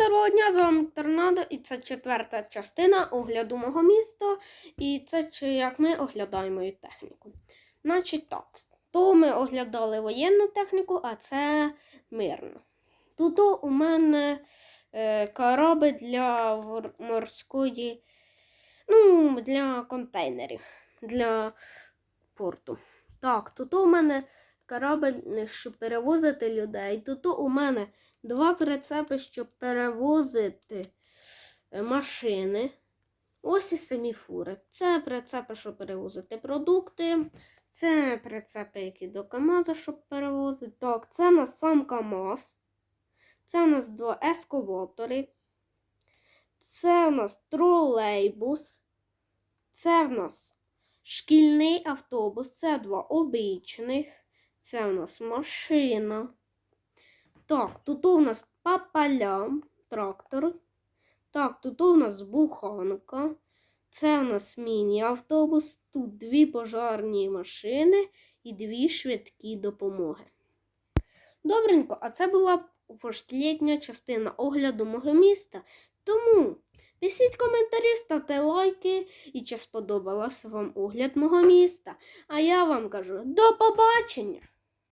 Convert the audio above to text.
доброго дня, з вами Торнадо, і це четверта частина огляду мого міста. І це чи як ми оглядаємо техніку. Значить так, то ми оглядали воєнну техніку, а це мирну. Тут у мене е, кораби для морської, ну, для контейнерів, для порту. Так, тут у мене корабль, щоб перевозити людей. Тут у мене два прицепи, щоб перевозити е, машини. Ось і самі фури. Це прицепи, щоб перевозити продукти. Це прицепи, які до КАМАЗа, щоб перевозити. Так, це у нас сам КАМАЗ. Це у нас два ескаватори. Це у нас тролейбус. Це в нас шкільний автобус. Це два обичних. Це у нас машина. Так, тут у нас папалям, трактор. Так, тут у нас буханка. Це у нас міні-автобус. Тут дві пожарні машини і дві швидкі допомоги. Добренько, а це була остання частина огляду мого міста. Тому пишіть коментарі, ставте лайки і чи сподобався вам огляд мого міста. А я вам кажу до побачення!